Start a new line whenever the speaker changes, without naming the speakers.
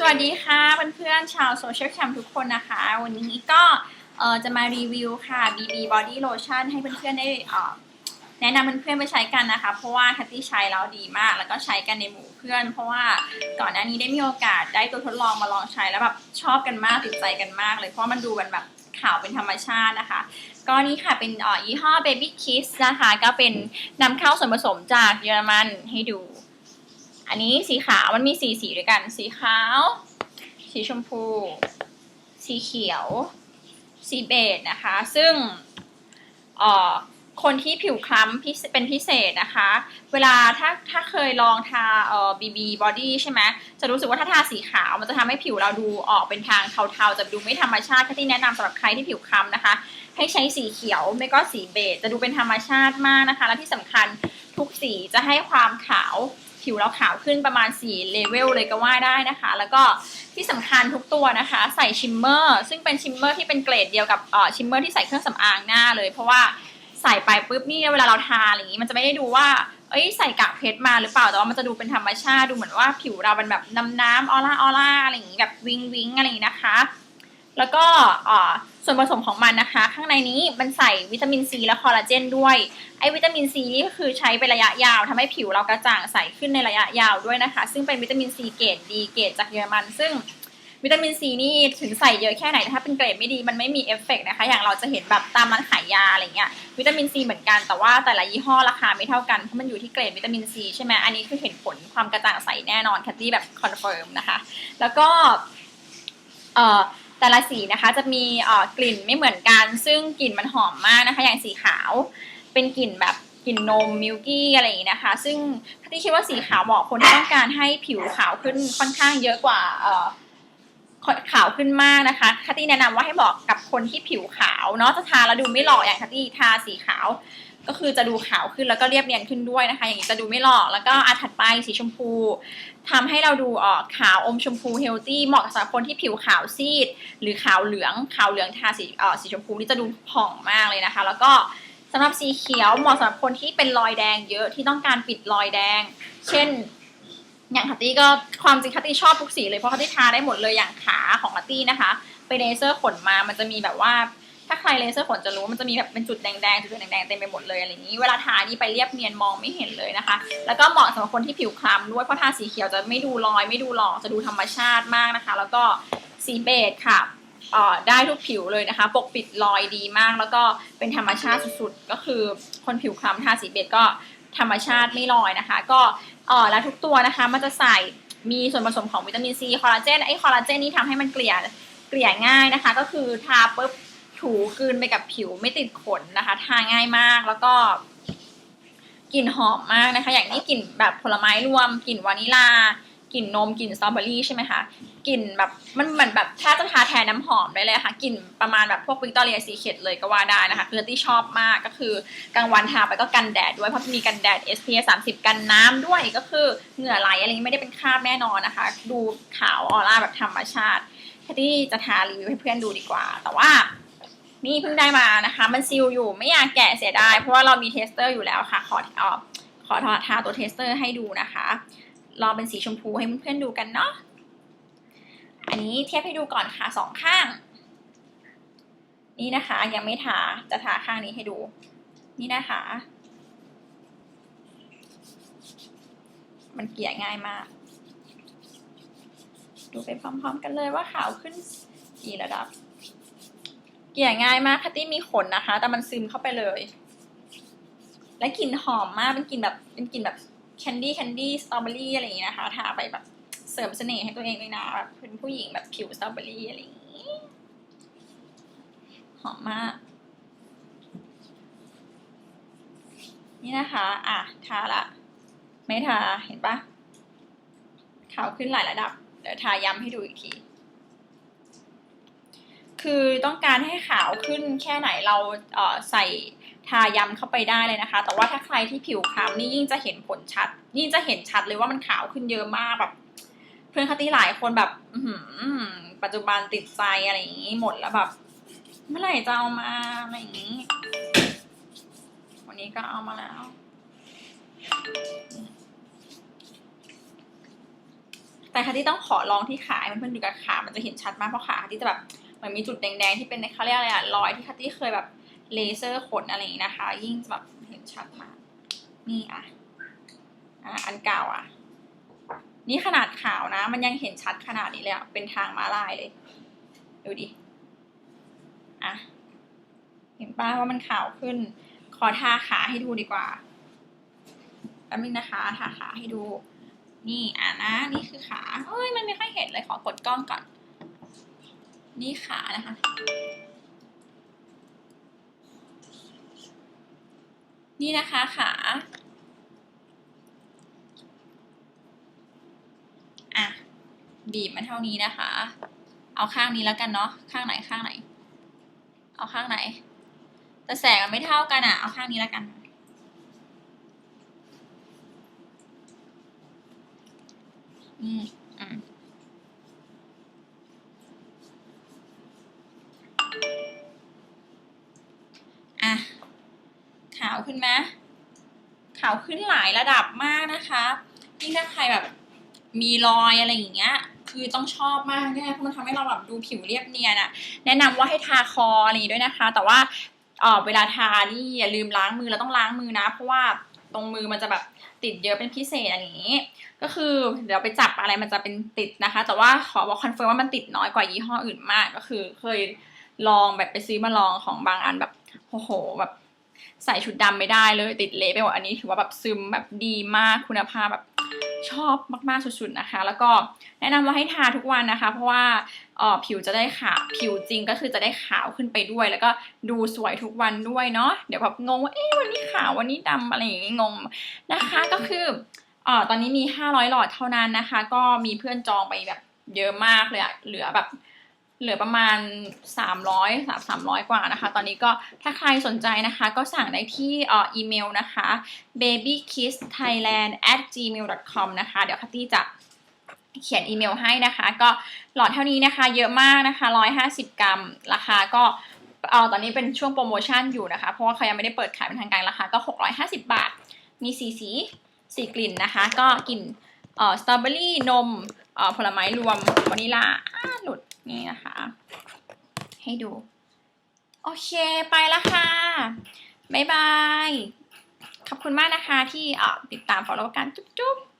สวัสดีค่ะเพื่อนๆชาวโซเชียลแคมทุกคนนะคะ วันนี้ก็จะมารีวิวค่ะ BB Body Lotion ให้เพื่อนๆได้แนะนำเพื่อนๆไปใช้กันนะคะ เพราะว่าแคตตี้ใช้แล้วดีมาก แล้วก็ใช้กันในหมู่เพื่อน เพราะว่าก่อนหน้านี้ได้มีโอกาสได้ตัวทดลองมาลองใช้แล้วแบบชอบกันมากติดใจกันมากเลย เพราะมันดูเป็นแบบขาวเป็นธรรมชาตินะคะ ก็นี่ค่ะเป็นอ่อยี่ห้อ Baby Kiss นะคะ ก็เป็นนำเข้าส่วนผสมจากเยอรมันให้ดู อันนี้สีขาวมันมีสีสีด้วยกัน สีขาว สีชมพู สีเขียว สีเบจนะคะ ซึ่งเอ่อคนที่ผิวคล้ำพิเศษเป็นพิเศษนะคะ เวลาถ้าถ้าเคยลองทาเอ่อ BB body ใช่ไหมจะรู้สึกว่าถ้าทาสีขาวมันจะทำให้ผิวเราดูออกเป็นทางเทาๆ จะดูไม่ธรรมชาติที่แนะนำสำหรับใครที่ผิวคล้ำนะคะ ให้ใช้สีเขียวไม่ก็สีเบจจะดูเป็นธรรมชาติมากนะคะ และที่สำคัญทุกสีจะให้ความขาว ผิวเราขาวขึ้นประมาณ 4 เลเวลเลยก็ว่าได้นะคะ แล้วก็ที่สำคัญทุกตัวนะคะ ใส่ชิมเมอร์ซึ่งเป็นชิมเมอร์ที่เป็นเกรดเดียวกับเอ่อชิมเมอร์ที่ใส่เครื่องสำอางหน้าเลยเพราะว่าใส่ไปปุ๊บนี่เวลาเราทาอะไรอย่างนี้มันจะไม่ได้ดูว่าเอ้ยใส่กากเพชรมาหรือเปล่าแต่ว่ามันจะดูเป็นธรรมชาติดูเหมือนว่าผิวเราเป็นแบบน้ำน้ำออร่าออร่าอะไรอย่างนี้แบบวิงวิงอะไรอย่างนี้นะคะ แล้วก็ส่วนผสมของมันนะคะ ข้างในนี้มันใส่วิตามินซีและคอลลาเจนด้วยไอ้วิตามินซีนี่ก็คือใช้เป็นระยะยาวทำให้ผิวเรากระจ่างใสขึ้นในระยะยาวด้วยนะคะ ซึ่งเป็นวิตามินซีเกรดดีเกรดจากเยอรมัน ซึ่งวิตามินซีนี่ถึงใส่เยอะแค่ไหนถ้าเป็นเกรดไม่ดีมันไม่มีเอฟเฟกต์นะคะ อย่างเราจะเห็นแบบตามร้านขายยาอะไรเงี้ยวิตามินซีเหมือนกันแต่ว่าแต่ละยี่ห้อราคาไม่เท่ากันเพราะมันอยู่ที่เกรดวิตามินซีใช่ไหมอันนี้คือเห็นผลความกระจ่างใสแน่นอนแคทตี้แบบคอนเฟิร์มนะคะ แล้วก็เอ่อ แต่ละสีนะคะจะมีกลิ่นไม่เหมือนกัน ซึ่งกลิ่นมันหอมมากนะคะ อย่างสีขาวเป็นกลิ่นแบบกลิ่นนมมิลกี้อะไรอย่างนี้นะคะ ซึ่งที่คิดว่าสีขาวเหมาะคนที่ต้องการให้ผิวขาวขึ้นค่อนข้างเยอะกว่าขาวขึ้นมากนะคะคัตตี้แนะนำว่าให้บอกกับคนที่ผิวขาวเนาะจะทาแล้วดูไม่หล่ออย่างคัตตี้ทาสีขาว ก็คือจะดูขาวขึ้นแล้วก็เรียบเนียนขึ้นด้วยนะคะ อย่างนี้จะดูไม่หลอก แล้วก็อาถัดไปสีชมพูทำให้เราดูออกขาวอมชมพูเฮลตี้เหมาะกับสำหรับคนที่ผิวขาวซีด หรือขาวเหลืองขาวเหลืองทาสีเอ่อสีชมพูนี่จะดูผ่องมากเลยนะคะ แล้วก็สำหรับสีเขียวเหมาะสำหรับคนที่เป็นรอยแดงเยอะที่ต้องการปิดรอยแดง เช่นอย่างคัตตี้ก็ความจริงคัตตี้ชอบทุกสีเลยเพราะคัตตี้ทาได้หมดเลยอย่างขาของคัตตี้นะคะ ไปเลเซอร์ขนมามันจะมีแบบว่า ถ้าใครเลเซอร์ขนจะรู้มันจะมีแบบเป็นจุดแดงๆจุดแดงๆเต็มไปหมดเลยอะไรอย่างนี้ เวลาทานี่ไปเรียบเนียนมองไม่เห็นเลยนะคะ แล้วก็เหมาะสำหรับคนที่ผิวคล้ำด้วยเพราะทาสีเขียวจะไม่ดูรอย ไม่ดูหลอกจะดูธรรมชาติมากนะคะ แล้วก็สีเบจค่ะอ่อได้ทุกผิวเลยนะคะ ปกปิดรอยดีมาก แล้วก็เป็นธรรมชาติสุดๆ ก็คือคนผิวคล้ำทาสีเบจก็ธรรมชาติไม่ลอยนะคะ ก็อ่อแล้วทุกตัวนะคะมันจะใส่มีส่วนผสมของวิตามินซีคอลลาเจนไอคอลลาเจนนี่ทำให้มันเกลี่ยเกลี่ยง่ายนะคะ ก็คือทาปุ๊บ ถูกลืนไปกับผิวไม่ติดขนนะคะ ทาง่ายมากแล้วก็กลิ่นหอมมากนะคะ อย่างนี้กลิ่นแบบผลไม้รวมกลิ่นวานิลากลิ่นนมกลิ่นสตรอเบอรี่ใช่ไหมคะกลิ่นแบบมันเหมือนแบบถ้าจะทาแทนน้ำหอมได้เลยค่ะกลิ่นประมาณแบบพวกวิกตอเรียซีเคทเลยก็ว่าได้นะคะคือที่ชอบมากก็คือกลางวันทาไปก็กันแดดด้วยเพราะมีกันแดด SPF 30 กันน้ำด้วยก็คือเหงื่อไหลอะไรไม่ได้เป็นคราบแน่นอนนะคะ ดูขาวออร่าแบบธรรมชาติที่จะทารีวิวให้เพื่อนดูดีกว่า แต่ว่า นี่เพิ่งได้มานะคะ มันซีลอยู่ไม่อยากแกะเสียดายเพราะว่าเรามีเทสเตอร์อยู่แล้วค่ะ ขอเออขอทาทาตัวเทสเตอร์ให้ดูนะคะลองเป็นสีชมพูให้เพื่อนๆดูกันเนาะอันนี้เทียบให้ดูก่อนค่ะสองข้าง นี่นะคะ ยังไม่ทาจะทาข้างนี้ให้ดู นี่นะคะ มันเกลี่ยง่ายมาก ดูไปพร้อมๆกันเลยว่าขาวขึ้นกี่ระดับ เกลี่ยง่ายมากคัตตี้มีขนนะคะ แต่มันซึมเข้าไปเลย และกลิ่นหอมมากเป็นกลิ่นแบบเป็นกลิ่นแบบแคนดี้แคนดี้สตรอเบอรี่อะไรอย่างนี้นะคะทาไปแบบเสริมเสน่ห์ให้ตัวเองเลยนะแบบเป็นผู้หญิงแบบผิวสตรอเบอรี่อะไรอย่างนี้หอมมาก นี่นะคะ อะทาละ ไม่ทาเห็นปะขาวขึ้นหลายระดับ เดี๋ยวทาย้ำให้ดูอีกที คือต้องการให้ขาวขึ้นแค่ไหนเราเใส่ทายำเข้าไปได้เลยนะคะ แต่ว่าถ้าใครที่ผิวคล้ำนี่ยิ่งจะเห็นผลชัด ยิ่งจะเห็นชัดเลยว่ามันขาวขึ้นเยอะมากแบบ เพื่อนคติหลายคนแบบอืปัจจุบันติดใจอะไรอย่างนี้หมดแล้วแบบ เมื่อไหร่จะเอามาอะไรอย่างนี้ วันนี้ก็เอามาแล้วแต่ค่ะที่ต้องขอลองที่ขาให้เพื่อนๆดูกับขา มันจะเห็นชัดมากเพราะขาที่จะแบบ เหมือนมีจุดแดงๆที่เป็นเขาเรียกอะไรอะรอยที่คัตตี้เคยแบบเลเซอร์ขนอะไรอย่างนี้นะคะ ยิ่งจะแบบเห็นชัดมาก นี่อะอะอันเก่าอะ นี่ขนาดขาวนะ มันยังเห็นชัดขนาดนี้เลยอะเป็นทางม้าลายเลยดูดิอะเห็นป้าว่ามันขาวขึ้น ขอทาขาให้ดูดีกว่าแป๊บนึงนะคะทาขาให้ดู นี่อะนะ นี่คือขาเฮ้ยมันไม่ค่อยเห็นเลยขอกดกล้องก่อน นี่ขานะคะ นี่นะคะขาอะบีบมาเท่านี้นะคะ เอาข้างนี้แล้วกันเนาะข้างไหนข้างไหน เอาข้างไหน แต่แสงมันไม่เท่ากันอะ เอาข้างนี้แล้วกันอืมอืมอะ ขาวขึ้นไหมขาวขึ้นหลายระดับมากนะคะยิ่งถ้าใครแบบมีรอยอะไรอย่างเงี้ย คือต้องชอบมากแน่เพราะมันทำให้เราแบบดูผิวเรียบเนียนอะแนะนำว่าให้ทาคออะไรอย่างงี้ด้วยนะคะ แต่ว่าเออเวลาทานี่อย่าลืมล้างมือเราต้องล้างมือนะ เพราะว่าตรงมือมันจะแบบติดเยอะเป็นพิเศษอย่างนี้ ก็คือเดี๋ยวไปจับอะไรมันจะเป็นติดนะคะ แต่ว่าขอบอกคอนเฟิร์มว่ามันติดน้อยกว่ายี่ห้ออื่นมาก ก็คือเคยลองแบบไปซื้อมาลองของบางอันแบบโอ้โหแบบ ใส่ชุดดำไม่ได้เลย ติดเละไปหมดอันนี้ถือว่าแบบซึมแบบดีมากคุณภาพแบบชอบมากๆสุดๆนะคะ แล้วก็แนะนำว่าให้ทาทุกวันนะคะ เพราะว่าออผิวจะได้ขาวผิวจริงก็คือจะได้ขาวขึ้นไปด้วย แล้วก็ดูสวยทุกวันด้วยเนาะเดี๋ยวแบบงงว่าเอ๊ะวันนี้ขาววันนี้ดำอะไรอย่างงี้งงนะคะก็คืออตอนนี้มี 500 หลอดเท่านั้นนะคะ ก็มีเพื่อนจองไปแบบเยอะมากเลยอะเหลือแบบ เหลือประมาณ 300 300 กว่านะคะ ตอนนี้ก็ถ้าใครสนใจนะคะ ก็สั่งได้ที่อ,อีเมลนะคะ babykissthailand@gmail.com นะคะเดี๋ยวคัตตี้จะเขียนอีเมลให้นะคะ ก็หลอดเท่านี้นะคะ เยอะมากนะคะ 150 กรัม ราคาก็เออตอนนี้เป็นช่วงโปรโมชั่นอยู่นะคะ เพราะว่าเขายังไม่ได้เปิดขายเป็นทางการราคาก็ 650 บาท มีสีสีสี่กลิ่นนะคะ ก็กลิ่นเออสตรอเบอรี่นมเออผลไม้รวมวานิลาอ้า นี่นะคะ ให้ดู โอเคไปแล้วค่ะบ๊ายบาย ขอบคุณมากนะคะที่ติดตามฟอลโล่กันจุ๊บๆ